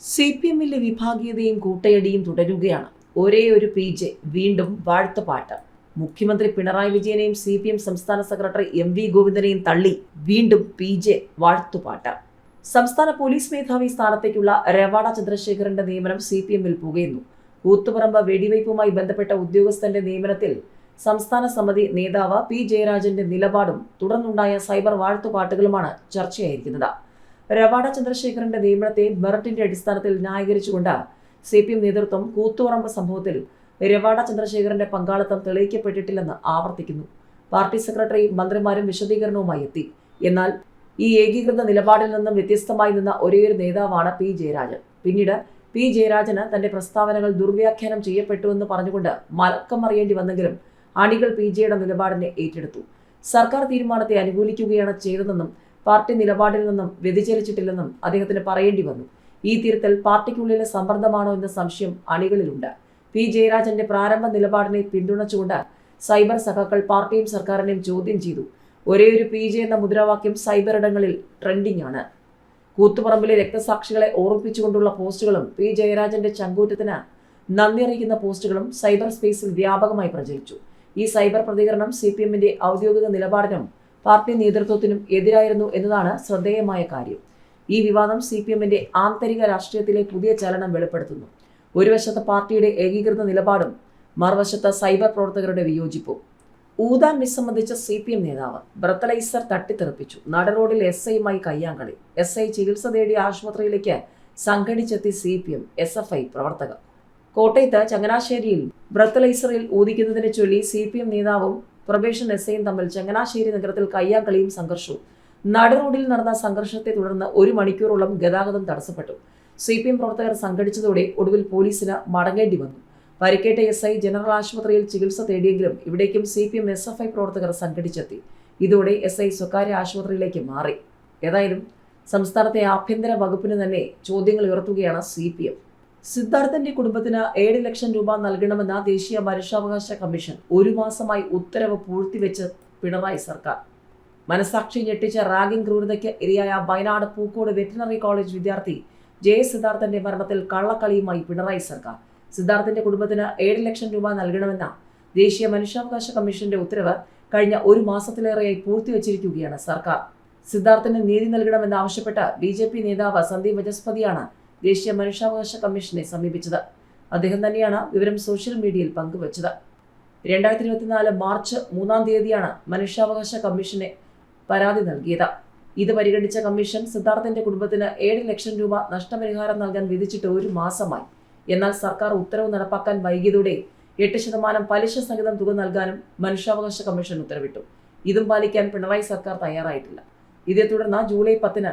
C P എമ്മിലെ വിഭാഗീയതയും കൂട്ടയടിയും തുടരുകയാണ്. ഒരേ ഒരു പി ജെ വീണ്ടും വാഴ്ത്തുപാട്ട് മുഖ്യമന്ത്രി പിണറായി വിജയനെയും സി പി എം സംസ്ഥാന സെക്രട്ടറി എം വി ഗോവിന്ദനെയും തള്ളി വീണ്ടും പി ജെ വാഴ്ത്തുപാട്ട് സംസ്ഥാന പോലീസ് മേധാവി സ്ഥാനത്തേക്കുള്ള രവാഡ ചന്ദ്രശേഖരന്റെ നിയമനം സി പി എമ്മിൽ പുകയുന്നു. കൂത്തുപറമ്പ് വെടിവയ്പുമായി ബന്ധപ്പെട്ട ഉദ്യോഗസ്ഥന്റെ നിയമനത്തിൽ സംസ്ഥാന സമിതി നേതാവ് പി ജയരാജന്റെ നിലപാടും തുടർന്നുണ്ടായ സൈബർ വാഴ്ത്തുപാട്ടുകളുമാണ് ചർച്ചയായിരിക്കുന്നത്. രവാഡ ചന്ദ്രശേഖരന്റെ നിയമനത്തെ മെറിറ്റിന്റെ അടിസ്ഥാനത്തിൽ ന്യായീകരിച്ചുകൊണ്ട് സി പി എം നേതൃത്വം കൂത്തുപറമ്പ് സംഭവത്തിൽ രവാഡ ചന്ദ്രശേഖരന്റെ പങ്കാളിത്തം തെളിയിക്കപ്പെട്ടിട്ടില്ലെന്ന് ആവർത്തിക്കുന്നു. പാർട്ടി സെക്രട്ടറി മന്ത്രിമാരും വിശദീകരണവുമായി എത്തി. എന്നാൽ ഈ ഏകീകൃത നിലപാടിൽ നിന്നും വ്യത്യസ്തമായി നിന്ന ഒരേയൊരു നേതാവാണ് പി ജയരാജൻ. പിന്നീട് പി ജയരാജന് തന്റെ പ്രസ്താവനകൾ ദുർവ്യാഖ്യാനം ചെയ്യപ്പെട്ടുവെന്ന് പറഞ്ഞുകൊണ്ട് മലക്കം അറിയേണ്ടി വന്നെങ്കിലും അണികൾ പി ജെയുടെ നിലപാടിനെ ഏറ്റെടുത്തു. സർക്കാർ തീരുമാനത്തെ അനുകൂലിക്കുകയാണ് ചെയ്തതെന്നും പാർട്ടി നിലപാടിൽ നിന്നും വ്യതിചലിച്ചിട്ടില്ലെന്നും അദ്ദേഹത്തിന് പറയേണ്ടി വന്നു. ഈ തിരുത്തൽ പാർട്ടിക്കുള്ളിലെ സമ്മർദ്ദമാണോ എന്ന സംശയം അണികളിലുണ്ട്. പി. ജയരാജന്റെ പ്രാരംഭ നിലപാടിനെ പിന്തുണച്ചുകൊണ്ട് സൈബർ സഖാക്കൾ പാർട്ടിയും സർക്കാരിനെയും ചോദ്യം ചെയ്തു. ഒരേയൊരു ഒരു പി. ജെ. എന്ന മുദ്രാവാക്യം സൈബർ ഇടങ്ങളിൽ ട്രെൻഡിംഗ് ആണ്. കൂത്തുപറമ്പിലെ രക്തസാക്ഷികളെ ഓർമ്മിപ്പിച്ചുകൊണ്ടുള്ള പോസ്റ്റുകളും പി. ജയരാജന്റെ ചങ്കൂറ്റത്തിന് നന്ദി അറിയിക്കുന്ന പോസ്റ്റുകളും സൈബർ സ്പേസിൽ വ്യാപകമായി പ്രചരിച്ചു. ഈ സൈബർ പ്രതികരണം സി പി ഔദ്യോഗിക നിലപാടിനും പാർട്ടി നേതൃത്വത്തിനും എതിരായിരുന്നു എന്നതാണ് ശ്രദ്ധേയമായ കാര്യം. ഈ വിവാദം സി പി എമ്മിന്റെ ആന്തരിക രാഷ്ട്രീയത്തിലെ പുതിയ ചലനം വെളിപ്പെടുത്തുന്നു. ഒരു വശത്ത് പാർട്ടിയുടെ ഏകീകൃത നിലപാടും മറുവശത്ത് സൈബർ പ്രവർത്തകരുടെ വിയോജിപ്പും. ഊതാൻ വിസമ്മതിച്ച സി പി എം നേതാവ് ബ്രത്തലൈസർ തട്ടിത്തെറിപ്പിച്ചു. നട റോഡിൽ എസ് ഐയുമായി കയ്യാങ്കളി. എസ് ഐ ചികിത്സ തേടിയ ആശുപത്രിയിലേക്ക് സംഘടിച്ചെത്തി C P M S F I പ്രവർത്തകർ. കോട്ടയത്ത് ചങ്ങനാശ്ശേരിയിൽ ബ്രത്തലൈസറിൽ ഊതിക്കുന്നതിനെ ചൊല്ലി സി പി എം നേതാവും പ്രൊബേഷൻ എസ് ഐയും തമ്മിൽ ചങ്ങനാശ്ശേരി നഗരത്തിൽ കയ്യാങ്കളിയും സംഘർഷവും. നട റോഡിൽ നടന്ന സംഘർഷത്തെ തുടർന്ന് ഒരു മണിക്കൂറോളം ഗതാഗതം തടസ്സപ്പെട്ടു. സി പി എം പ്രവർത്തകർ സംഘടിച്ചതോടെ ഒടുവിൽ പോലീസിന് മടങ്ങേണ്ടി വന്നു. പരിക്കേറ്റ എസ് ഐ ജനറൽ ആശുപത്രിയിൽ ചികിത്സ തേടിയെങ്കിലും ഇവിടേക്കും C P M S F I പ്രവർത്തകർ സംഘടിച്ചെത്തി. ഇതോടെ എസ് ഐ സ്വകാര്യ ആശുപത്രിയിലേക്ക് മാറി. ഏതായാലും സംസ്ഥാനത്തെ ആഭ്യന്തര വകുപ്പിന് തന്നെ ചോദ്യങ്ങൾ ഉയർത്തുകയാണ് സി പി എം സിദ്ധാർത്ഥന്റെ കുടുംബത്തിന് ഏഴ് ലക്ഷം രൂപ നൽകണമെന്ന ദേശീയ മനുഷ്യാവകാശ കമ്മീഷൻ ഒരു മാസമായി ഉത്തരവ് പൂഴ്ത്തിവെച്ച് പിണറായി സർക്കാർ. മനസാക്ഷി ഞെട്ടിച്ച റാഗിംഗ് ക്രൂരതയ്ക്ക് ഇരയായ വയനാട് പൂക്കോട് വെറ്റിനറി കോളേജ് വിദ്യാർത്ഥി ജെ സിദ്ധാർത്ഥന്റെ മരണത്തിൽ കള്ളക്കളിയുമായി പിണറായി സർക്കാർ. സിദ്ധാർത്ഥന്റെ കുടുംബത്തിന് ഏഴ് ലക്ഷം രൂപ നൽകണമെന്ന ദേശീയ മനുഷ്യാവകാശ കമ്മീഷന്റെ ഉത്തരവ് കഴിഞ്ഞ ഒരു മാസത്തിലേറെയായി പൂഴ്ത്തിവെച്ചിരിക്കുകയാണ് സർക്കാർ. സിദ്ധാർത്ഥന് നീതി നൽകണമെന്നാവശ്യപ്പെട്ട് ബി ജെ പി നേതാവ് സന്ദീപ് വചസ്പതിയാണ് ദേശീയ മനുഷ്യാവകാശ കമ്മീഷനെ സമീപിച്ചത്. അദ്ദേഹം തന്നെയാണ് വിവരം സോഷ്യൽ മീഡിയയിൽ പങ്കുവച്ചത്. രണ്ടായിരത്തി ഇരുപത്തിനാല് മാർച്ച് മൂന്നാം തീയതിയാണ് മനുഷ്യാവകാശ കമ്മീഷനെ പരാതി നൽകിയത്. ഇത് പരിഗണിച്ച കമ്മീഷൻ സിദ്ധാർത്ഥന്റെ കുടുംബത്തിന് ഏഴ് ലക്ഷം രൂപ നഷ്ടപരിഹാരം നൽകാൻ വിധിച്ചിട്ട് ഒരു മാസമായി. എന്നാൽ സർക്കാർ ഉത്തരവ് നടപ്പാക്കാൻ വൈകിയതോടെ എട്ട് ശതമാനം പലിശ സഹിതം തുക നൽകാനും മനുഷ്യാവകാശ കമ്മീഷൻ ഉത്തരവിട്ടു. ഇതും പാലിക്കാൻ പിണറായി സർക്കാർ തയ്യാറായിട്ടില്ല. ഇതേ തുടർന്ന് ജൂലൈ പത്തിന്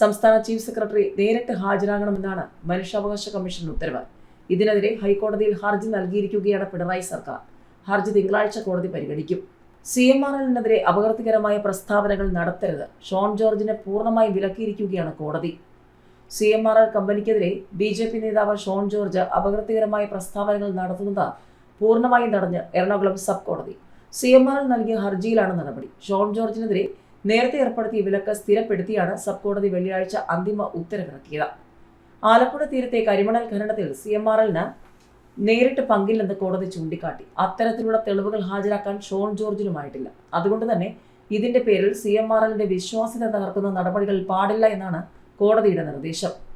സംസ്ഥാന ചീഫ് സെക്രട്ടറി നേരിട്ട് ഹാജരാകണമെന്നാണ് മനുഷ്യാവകാശ കമ്മീഷൻ ഉത്തരവ്. ഇതിനെതിരെ ഹൈക്കോടതിയിൽ ഹർജി നൽകിയിരിക്കുകയാണ് പിണറായി സർക്കാർ. ഹർജി തിങ്കളാഴ്ച കോടതി പരിഗണിക്കും. സി എം ആർ എല്ലിനെതിരെ അപകടകരമായ പ്രസ്താവനകൾ നടത്തരുത്. ഷോൺ ജോർജിനെ പൂർണമായി വിലക്കിയിരിക്കുകയാണ് കോടതി. സി എം ആർ എൽ കമ്പനിക്കെതിരെ ബി ജെ പി നേതാവ് ഷോൺ ജോർജ് അപകടകരമായ പ്രസ്താവനകൾ നടത്തുന്നത് പൂർണമായും തടഞ്ഞ് എറണാകുളം സബ് കോടതി. സി എം ആർ എൽ നൽകിയ ഹർജിയിലാണ് നടപടി. ഷോൺ ജോർജിനെതിരെ നേരത്തെ ഏർപ്പെടുത്തിയ വിലക്ക് സ്ഥിരപ്പെടുത്തിയാണ് സബ് കോടതി വെള്ളിയാഴ്ച അന്തിമ ഉത്തരവിറക്കിയത്. ആലപ്പുഴ തീരത്തെ കരിമണൽ ഖനനത്തിൽ സി എം ആർ എല്ലിന് നേരിട്ട് പങ്കില്ലെന്ന് കോടതി ചൂണ്ടിക്കാട്ടി. അത്തരത്തിലുള്ള തെളിവുകൾ ഹാജരാക്കാൻ ഷോൺ ജോർജിനുമായിട്ടില്ല. അതുകൊണ്ട് തന്നെ ഇതിന്റെ പേരിൽ സി എം ആർ എല്ലിന്റെ വിശ്വാസ്യത തകർക്കുന്ന നടപടികൾ പാടില്ല എന്നാണ് കോടതിയുടെ നിർദ്ദേശം.